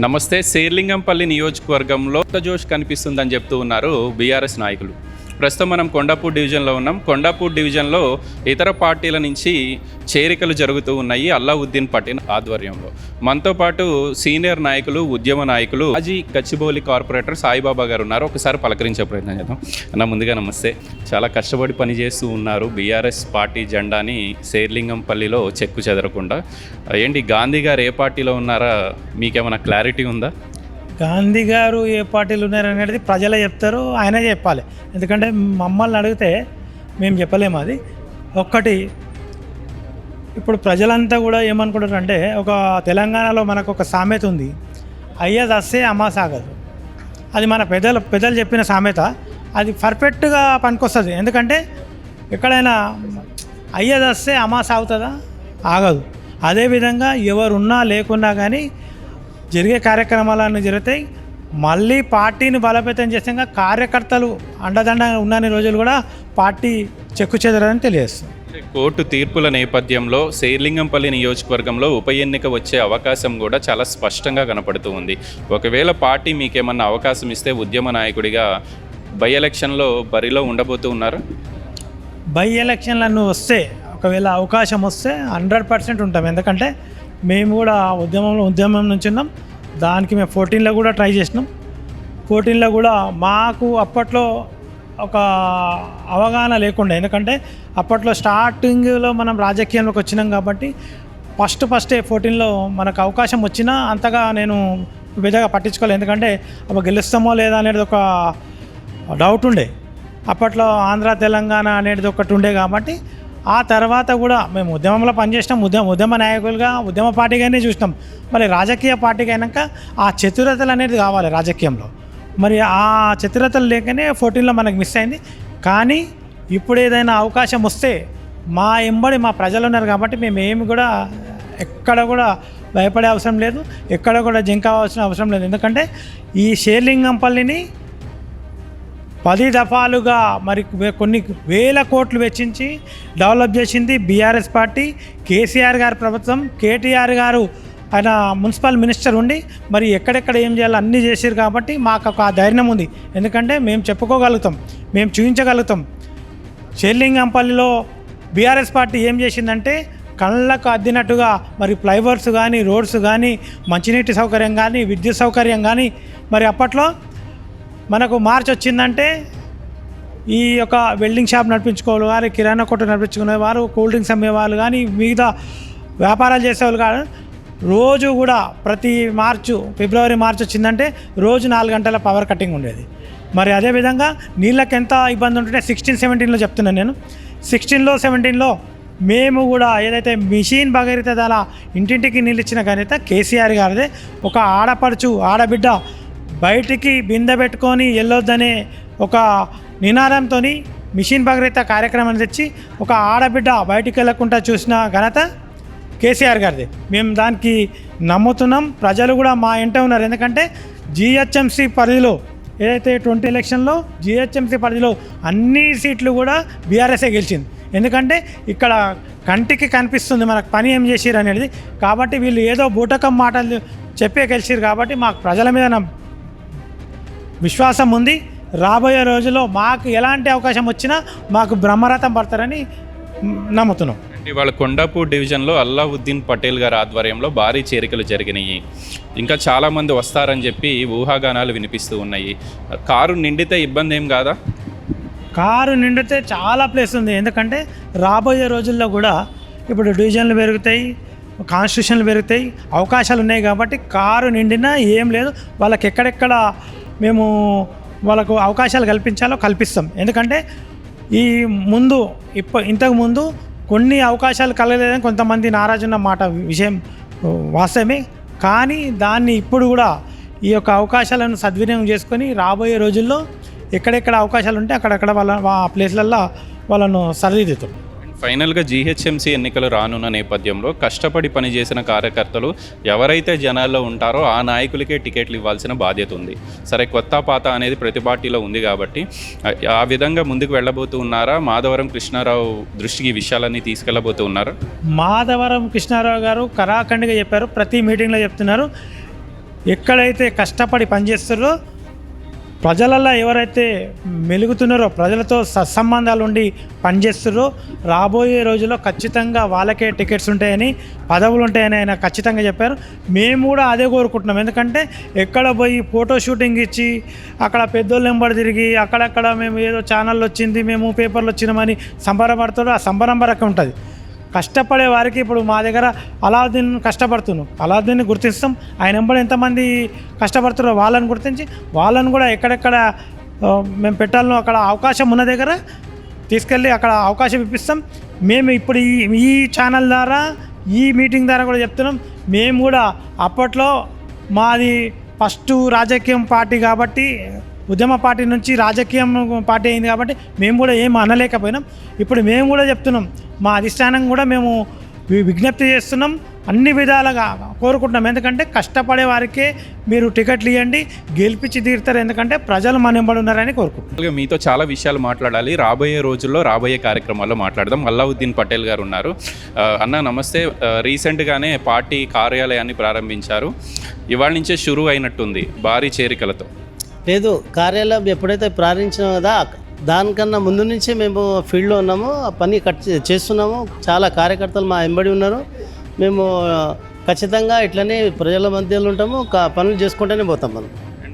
నమస్తే శేర్లింగంపల్లి నియోజకవర్గంలో కొత్త జోష్ కనిపిస్తుందని చెప్తూ ఉన్నారు బీఆర్ఎస్ నాయకులు. ప్రస్తుతం మనం కొండాపూర్ డివిజన్లో ఉన్నాం. కొండాపూర్ డివిజన్లో ఇతర పార్టీల నుంచి చేరికలు జరుగుతూ ఉన్నాయి అల్లావుద్దీన్ పటేల్ ఆధ్వర్యంలో. మనతో పాటు సీనియర్ నాయకులు ఉద్యమ నాయకులు మాజీ గచ్చిబౌలి కార్పొరేటర్ సాయిబాబా గారు ఉన్నారు. ఒకసారి పలకరించే ప్రయత్నం చేద్దాం. అన్న ముందుగా నమస్తే. చాలా కష్టపడి పనిచేస్తూ ఉన్నారు బీఆర్ఎస్ పార్టీ జెండాని శేర్లింగంపల్లిలో చెక్కు చెదరకుండా. ఏంటి గాంధీ గారు ఏ పార్టీలో ఉన్నారా? మీకేమైనా క్లారిటీ ఉందా? గాంధీ గారు ఏ పార్టీలు ఉన్నారు అనేది ప్రజలే చెప్తారు ఆయనే చెప్పాలి. ఎందుకంటే మమ్మల్ని అడిగితే మేము చెప్పలేము అది. ఒక్కటి ఇప్పుడు ప్రజలంతా కూడా ఏమనుకుంటారు అంటే ఒక తెలంగాణలో మనకు ఒక సామెత ఉంది. అయ్యేది వస్తే అమ్మ సాగదు. అది మన పెద్దలు పెద్దలు చెప్పిన సామెత. అది పర్ఫెక్ట్గా పనికొస్తుంది. ఎందుకంటే ఎక్కడైనా అయ్యేది వస్తే అమ్మ సాగుతుందా? ఆగదు. అదేవిధంగా ఎవరున్నా లేకున్నా కానీ జరిగే కార్యక్రమాలన్నీ జరుగుతాయి. మళ్ళీ పార్టీని బలోపేతం చేసాక కార్యకర్తలు అండదండ ఉన్నన్ని రోజులు కూడా పార్టీ చెక్కు చెదరని తెలియజేస్తుంది. కోర్టు తీర్పుల నేపథ్యంలో శేర్లింగంపల్లి నియోజకవర్గంలో ఉప ఎన్నిక వచ్చే అవకాశం కూడా చాలా స్పష్టంగా కనపడుతూ ఉంది. ఒకవేళ పార్టీ మీకేమన్నా అవకాశం ఇస్తే ఉద్యమ నాయకుడిగా బై ఎలక్షన్లో బరిలో ఉండబోతూ ఉన్నారా? బై ఎలక్షన్లను వస్తే ఒకవేళ అవకాశం వస్తే హండ్రెడ్ పర్సెంట్ ఉంటాం. ఎందుకంటే మేము కూడా ఉద్యమంలో ఉద్యమం నుంచి ఉన్నాం. దానికి మేము ఫోర్టీన్లో కూడా ట్రై చేసినాం. ఫోర్టీన్లో కూడా మాకు అప్పట్లో ఒక అవగాహన లేకుండా ఎందుకంటే అప్పట్లో స్టార్టింగ్లో మనం రాజకీయంలోకి వచ్చినాం కాబట్టి ఫస్ట్ ఫస్టే ఫోర్టీన్లో మనకు అవకాశం వచ్చినా అంతగా నేను పెద్దగా పట్టించుకోలేదు. ఎందుకంటే అప్పుడు గెలుస్తామో లేదా అనేది ఒక డౌట్ ఉండే. అప్పట్లో ఆంధ్ర తెలంగాణ అనేది ఒకటి ఉండే కాబట్టి ఆ తర్వాత కూడా మేము ఉద్యమంలో పనిచేసినాం. ఉద్యమ ఉద్యమ నాయకులుగా ఉద్యమ పార్టీగానే చూసినాం. మరి రాజకీయ పార్టీకి అయినాక ఆ చతురతలు అనేది కావాలి రాజకీయంలో. మరి ఆ చతురతలు లేకనే ఫోర్టీన్లో మనకు మిస్ అయింది. కానీ ఇప్పుడు ఏదైనా అవకాశం వస్తే మా ఎంబడి మా ప్రజలు ఉన్నారు కాబట్టి మేము ఏమి కూడా ఎక్కడ కూడా భయపడే అవసరం లేదు. ఎక్కడ కూడా జంకావాల్సిన అవసరం లేదు. ఎందుకంటే ఈ షేర్లింగంపల్లిని పది దఫాలుగా మరి కొన్ని వేల కోట్లు వెచ్చించి డెవలప్ చేసింది బీఆర్ఎస్ పార్టీ. కేసీఆర్ గారి ప్రభుత్వం కేటీఆర్ గారు ఆయన మున్సిపల్ మినిస్టర్ ఉండి మరి ఎక్కడెక్కడ ఏం చేయాలో అన్నీ చేశారు కాబట్టి మాకు ఒక ధైర్యం ఉంది. ఎందుకంటే మేము చెప్పుకోగలుగుతాం మేము చూపించగలుగుతాం చెల్లింగంపల్లిలో బీఆర్ఎస్ పార్టీ ఏం చేసిందంటే కళ్ళకు అద్దినట్టుగా మరి ఫ్లైఓవర్స్ కానీ రోడ్స్ కానీ మంచినీటి సౌకర్యం కానీ విద్యుత్ సౌకర్యం కానీ మరి అప్పట్లో మనకు మార్చ్ వచ్చిందంటే ఈ యొక్క వెల్డింగ్ షాప్ నడిపించుకోవాలి వారు కిరాణా కొట్టు నడిపించుకునే వారు కూల్ డ్రింక్స్ అమ్మేవాళ్ళు కానీ మిగతా వ్యాపారాలు చేసేవాళ్ళు కాదు రోజు కూడా ప్రతి మార్చు ఫిబ్రవరి మార్చ్ వచ్చిందంటే రోజు నాలుగు గంటల పవర్ కటింగ్ ఉండేది. మరి అదేవిధంగా నీళ్ళకి ఎంత ఇబ్బంది ఉంటుంటే సిక్స్టీన్ సెవెంటీన్లో చెప్తున్నాను నేను. సిక్స్టీన్లో సెవెంటీన్లో మేము కూడా ఏదైతే మిషన్ భగీరథ దాల ఇంటింటికి నీళ్ళు ఇచ్చిన ఘనత కేసీఆర్ గారిదే. ఒక ఆడపడుచు ఆడబిడ్డ బయటికి బిందె పెట్టుకొని వెళ్ళొద్దనే ఒక నినాదంతో మిషన్ భగీరథ కార్యక్రమం తెచ్చి ఒక ఆడబిడ్డ బయటికి వెళ్ళకుండా చూసిన ఘనత కేసీఆర్ గారిది. మేము దానికి నమ్ముతున్నాం. ప్రజలు కూడా మా ఇంట ఉన్నారు. ఎందుకంటే జిహెచ్ఎంసీ పరిధిలో ఏదైతే ట్వంటీ ఎలక్షన్లో జిహెచ్ఎంసీ పరిధిలో అన్ని సీట్లు కూడా బీఆర్ఎస్ఏ గెలిచింది. ఎందుకంటే ఇక్కడ కంటికి కనిపిస్తుంది మనకు పని ఏం చేసిరు అనేది. కాబట్టి వీళ్ళు ఏదో బూటకం మాటలు చెప్పే గెలిచిరు కాబట్టి మాకు ప్రజల మీద నమ్- విశ్వాసం ఉంది. రాబోయే రోజుల్లో మాకు ఎలాంటి అవకాశం వచ్చినా మాకు బ్రహ్మరథం పడతారని నమ్ముతున్నాం. ఇవాళ కొండాపూర్ డివిజన్లో అల్లావుద్దీన్ పటేల్ గారి ఆధ్వర్యంలో భారీ చేరికలు జరిగినాయి. ఇంకా చాలామంది వస్తారని చెప్పి ఊహాగానాలు వినిపిస్తూ ఉన్నాయి. కారు నిండితే ఇబ్బంది ఏం కాదా? కారు నిండితే చాలా ప్లేస్ ఉంది. ఎందుకంటే రాబోయే రోజుల్లో కూడా ఇప్పుడు డివిజన్లు పెరుగుతాయి కాన్స్టిట్యూషన్లు పెరుగుతాయి అవకాశాలు ఉన్నాయి కాబట్టి కారు నిండినా ఏం లేదు. వాళ్ళకి ఎక్కడెక్కడ మేము వాళ్ళకు అవకాశాలు కల్పించాలో కల్పిస్తాం. ఎందుకంటే ఈ ముందు ఇప్ప ఇంతకు ముందు కొన్ని అవకాశాలు కలగలేదని కొంతమంది నారాజున్న మాట విషయం వాస్తవమే. కానీ దాన్ని ఇప్పుడు కూడా ఈ యొక్క అవకాశాలను సద్వినియోగం చేసుకొని రాబోయే రోజుల్లో ఎక్కడెక్కడ అవకాశాలు ఉంటే అక్కడక్కడ వాళ్ళ ఆ ప్లేస్లల్లో వాళ్ళను సరిదిద్దుతాం. ఫైనల్గా జీహెచ్ఎంసీ ఎన్నికలు రానున్న నేపథ్యంలో కష్టపడి పనిచేసిన కార్యకర్తలు ఎవరైతే జనాల్లో ఉంటారో ఆ నాయకులకే టికెట్లు ఇవ్వాల్సిన బాధ్యత ఉంది. సరే కొత్త పాత అనేది ప్రతి పార్టీలో ఉంది కాబట్టి ఆ- విధంగా ముందుకు వెళ్ళబోతూ ఉన్నారా? మాధవరం కృష్ణారావు దృష్టికి ఈ విషయాలన్నీ తీసుకెళ్ళబోతూ ఉన్నారా? మాధవరం కృష్ణారావు గారు కరాఖండిగా చెప్పారు ప్రతి మీటింగ్లో చెప్తున్నారు. ఎక్కడైతే కష్టపడి పనిచేస్తారో ప్రజలలో ఎవరైతే మెలుగుతున్నారో ప్రజలతో సత్సంబంధాలు ఉండి పనిచేస్తున్నారో రాబోయే రోజుల్లో ఖచ్చితంగా వాళ్ళకే టికెట్స్ ఉంటాయని పదవులు ఉంటాయని ఆయన ఖచ్చితంగా చెప్పారు. మేము కూడా అదే కోరుకుంటున్నాం. ఎందుకంటే ఎక్కడ పోయి ఫోటో షూటింగ్ ఇచ్చి అక్కడ పెద్దోళ్ళు వెంబడి తిరిగి అక్కడక్కడ మేము ఏదో ఛానల్ వచ్చింది మేము పేపర్లు వచ్చినామని సంబరపడతాడు ఆ సంబరం రకం ఉంటుంది. కష్టపడే వారికి ఇప్పుడు మా దగ్గర అలావుద్దీన్ కష్టపడుతున్నాం అలావుద్దీన్ని గుర్తిస్తాం. ఆయన ఎంబడి ఎంతమంది కష్టపడుతున్నారో వాళ్ళని గుర్తించి వాళ్ళని కూడా ఎక్కడెక్కడ మేము పెట్టాలనో అక్కడ అవకాశం ఉన్న దగ్గర తీసుకెళ్ళి అక్కడ అవకాశం ఇప్పిస్తాం. మేము ఇప్పుడు ఈ ఈ ఛానల్ ద్వారా ఈ మీటింగ్ ద్వారా కూడా చెప్తున్నాం. మేము కూడా అప్పట్లో మాది ఫస్ట్ రాజకీయం పార్టీ కాబట్టి ఉద్యమ పార్టీ నుంచి రాజకీయం పార్టీ అయింది కాబట్టి మేము కూడా ఏం అనలేకపోయినాం. ఇప్పుడు మేము కూడా చెప్తున్నాం. మా అధిష్టానం కూడా మేము వి- విజ్ఞప్తి చేస్తున్నాం. అన్ని విధాలుగా కోరుకుంటున్నాం. ఎందుకంటే కష్టపడే వారికే మీరు టికెట్లు ఇవ్వండి గెలిపించి తీరుతారు. ఎందుకంటే ప్రజలు మన వెంబడి ఉన్నారని కోరుకుంటున్నాం. మీతో చాలా విషయాలు మాట్లాడాలి. రాబోయే రోజుల్లో రాబోయే కార్యక్రమాల్లో మాట్లాడదాం. అల్లావుద్దీన్ పటేల్ గారు ఉన్నారు. అన్న నమస్తే. రీసెంట్గానే పార్టీ కార్యాలయాన్ని ప్రారంభించారు. ఇవాళ నుంచే షురూ అయినట్టుంది భారీ చేరికలతో. లేదు కార్యాలయం ఎప్పుడైతే ప్రారంభించామో కదా దానికన్నా ముందు నుంచే మేము ఫీల్డ్లో ఉన్నాము ఆ పని కట్ చేస్తున్నాము. చాలా కార్యకర్తలు మా వెంబడి ఉన్నారు. మేము ఖచ్చితంగా ఇట్లనే ప్రజల మధ్యలో ఉంటాము కా- పనులు చేసుకుంటూనే పోతాం మనం.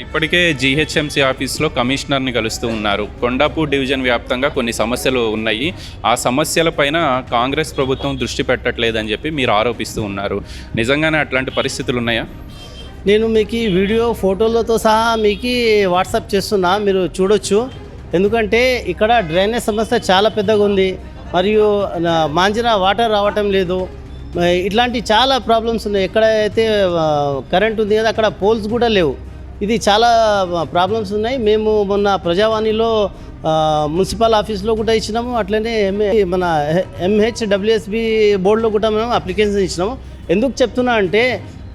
ఇప్పటికే జీహెచ్ఎంసీ ఆఫీస్లో కమిషనర్ని కలుస్తూ ఉన్నారు. కొండాపూర్ డివిజన్ వ్యాప్తంగా కొన్ని సమస్యలు ఉన్నాయి. ఆ సమస్యలపైన కాంగ్రెస్ ప్రభుత్వం దృష్టి పెట్టట్లేదని చెప్పి మీరు ఆరోపిస్తూ ఉన్నారు. నిజంగానే అట్లాంటి పరిస్థితులు ఉన్నాయా? నేను మీకు ఈ వీడియో ఫోటోలతో సహా మీకు వాట్సాప్ చేస్తున్నా మీరు చూడొచ్చు. ఎందుకంటే ఇక్కడ డ్రైనేజ్ సమస్య చాలా పెద్దగా ఉంది. మరియు మాంజన వాటర్ రావటం లేదు. ఇట్లాంటి చాలా ప్రాబ్లమ్స్ ఉన్నాయి. ఎక్కడైతే కరెంట్ ఉంది కదా అక్కడ పోల్స్ కూడా లేవు. ఇది చాలా ప్రాబ్లమ్స్ ఉన్నాయి. మేము మొన్న ప్రజావాణిలో మున్సిపల్ ఆఫీస్లో కూడా ఇచ్చినాము. అట్లనే ఎంఏ మన ఎంహెచ్ డబ్ల్యూఎస్బి బోర్డులో కూడా మేము అప్లికేషన్ ఇచ్చినాము. ఎందుకు చెప్తున్నా అంటే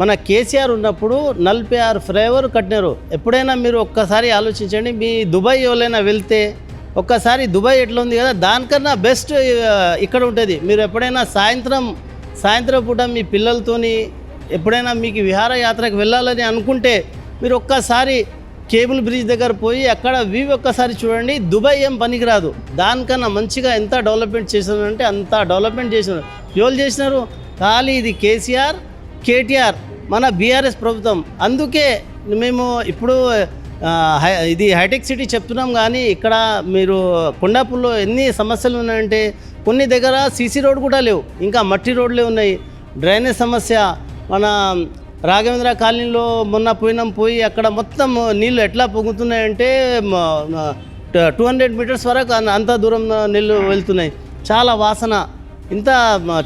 మన కేసీఆర్ ఉన్నప్పుడు నలభై ఆరు ఫ్లైఓవర్ కట్టినారు. ఎప్పుడైనా మీరు ఒక్కసారి ఆలోచించండి మీ దుబాయ్ ఎవరైనా వెళ్తే ఒక్కసారి దుబాయ్ ఎట్లా ఉంది కదా దానికన్నా బెస్ట్ ఇక్కడ ఉంటుంది. మీరు ఎప్పుడైనా సాయంత్రం సాయంత్రం పూట మీ పిల్లలతోని ఎప్పుడైనా మీకు విహారయాత్రకు వెళ్ళాలని అనుకుంటే మీరు ఒక్కసారి కేబుల్ బ్రిడ్జ్ దగ్గర పోయి అక్కడ వ్యూ ఒక్కసారి చూడండి దుబాయ్ ఏం పనికిరాదు. దానికన్నా మంచిగా ఎంత డెవలప్మెంట్ చేసినారంటే అంత డెవలప్మెంట్ చేసినారు ఎవరు చేసినారు? ఖాళీ ఇది కేసీఆర్ కేటీఆర్. మన బీఆర్ఎస్ ప్రభుత్వం. అందుకే మేము ఇప్పుడు హై- ఇది హైటెక్ సిటీ చెప్తున్నాం కానీ ఇక్కడ మీరు కొండాపూర్లో ఎన్ని సమస్యలు ఉన్నాయంటే కొన్ని దగ్గర సీసీ రోడ్ కూడా లేవు. ఇంకా మట్టి రోడ్లే ఉన్నాయి. డ్రైనేజ్ సమస్య మన రాఘవేంద్ర కాలనీలో మొన్న పోయినాం పోయి అక్కడ మొత్తం నీళ్ళు ఎట్లా పొంగుతున్నాయంటే టూ హండ్రెడ్ మీటర్స్ వరకు అంత దూరం నీళ్ళు వెళ్తున్నాయి. చాలా వాసన. ఇంత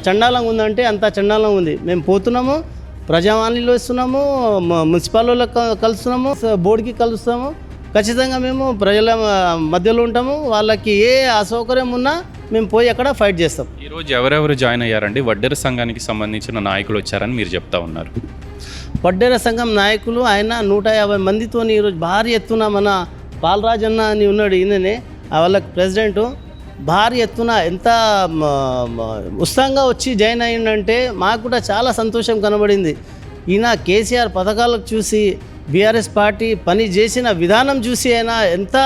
చండాలంగా ఉందంటే అంత చండాలంగా ఉంది. మేము పోతున్నాము. ప్రజావాణిలో ఇస్తున్నాము మ- మున్సిపాల్లో క- కలుస్తున్నాము బోర్డుకి కలుస్తాము. ఖచ్చితంగా మేము ప్రజల మధ్యలో ఉంటాము. వాళ్ళకి ఏ అసౌకర్యం ఉన్నా మేము పోయి అక్కడ ఫైట్ చేస్తాం. ఈరోజు ఎవరెవరు జాయిన్ అయ్యారండి? వడ్డెర సంఘానికి సంబంధించిన నాయకులు వచ్చారని మీరు చెప్తా ఉన్నారు. వడ్డేర సంఘం నాయకులు ఆయన నూట యాభై మందితో ఈరోజు భారీ ఎత్తున మన బాలరాజ్ అన్న అని ఉన్నాడు ఈయననే వాళ్ళకి ప్రెసిడెంట్. భారీ ఎత్తున ఎంత ఉత్సాహంగా వచ్చి జాయిన్ అయ్యిందంటే మాకు కూడా చాలా సంతోషం కనబడింది. ఈయన కేసీఆర్ పథకాలకు చూసి బీఆర్ఎస్ పార్టీ పని చేసిన విధానం చూసి అయినా ఎంత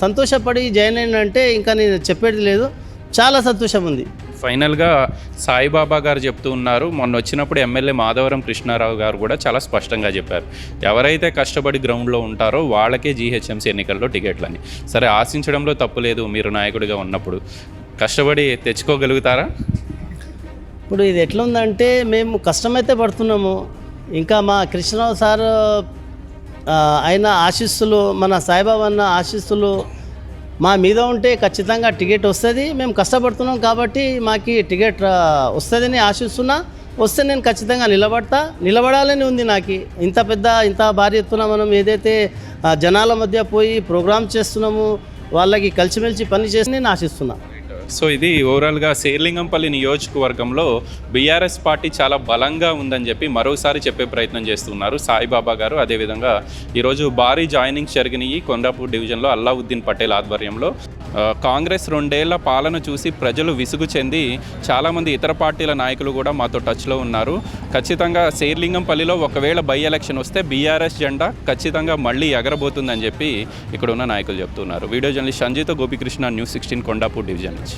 సంతోషపడి జాయిన్ అయిందంటే ఇంకా నేను చెప్పేది లేదు. చాలా సంతోషం ఉంది. ఫైనల్గా సాయిబాబా గారు చెప్తూ ఉన్నారు. మొన్న వచ్చినప్పుడు ఎమ్మెల్యే మాధవరం కృష్ణారావు గారు కూడా చాలా స్పష్టంగా చెప్పారు. ఎవరైతే కష్టపడి గ్రౌండ్లో ఉంటారో వాళ్ళకే జీహెచ్ఎంసీ ఎన్నికల్లో టికెట్లని. సరే ఆశించడంలో తప్పు లేదు. మీరు నాయకుడిగా ఉన్నప్పుడు కష్టపడి తెచ్చుకోగలుగుతారా? ఇప్పుడు ఇది ఎట్లా ఉందంటే మేము కష్టమైతే పడుతున్నాము. ఇంకా మా కృష్ణరావు సార్ ఆయన ఆశీస్సులు మన సాయిబాబా అన్న ఆశీస్సులు మా మీద ఉంటే ఖచ్చితంగా టికెట్ వస్తుంది. మేము కష్టపడుతున్నాం కాబట్టి మాకు టికెట్ వస్తుందని ఆశిస్తున్నా. వస్తే నేను ఖచ్చితంగా నిలబడతా. నిలబడాలని ఉంది నాకు. ఇంత పెద్ద ఇంత భారీ ఎత్తున మనం ఏదైతే జనాల మధ్య పోయి ప్రోగ్రామ్ చేస్తున్నాము వాళ్ళకి కలిసిమెలిసి పని చేసి నేను ఆశిస్తున్నాను సో ఇది ఓవరాల్గా శేర్లింగంపల్లి నియోజకవర్గంలో బీఆర్ఎస్ పార్టీ చాలా బలంగా ఉందని చెప్పి మరోసారి చెప్పే ప్రయత్నం చేస్తున్నారు. సాయిబాబా గారు అదేవిధంగా ఈరోజు భారీ జాయినింగ్స్ జరిగినాయి కొండాపూర్ డివిజన్లో అల్లావుద్దీన్ పటేల్ ఆధ్వర్యంలో. కాంగ్రెస్ రెండేళ్ళ పాలన చూసి ప్రజలు విసుగు చెంది చాలామంది ఇతర పార్టీల నాయకులు కూడా మాతో టచ్లో ఉన్నారు. ఖచ్చితంగా శేర్లింగంపల్లిలో ఒకవేళ బై ఎలక్షన్ వస్తే బీఆర్ఎస్ జెండా ఖచ్చితంగా మళ్ళీ ఎగరబోతుందని చెప్పి ఇక్కడ ఉన్న నాయకులు చెప్తున్నారు. Video journalist Sanjeetha Gopikrishna news sixteen Kondapur division నుంచి.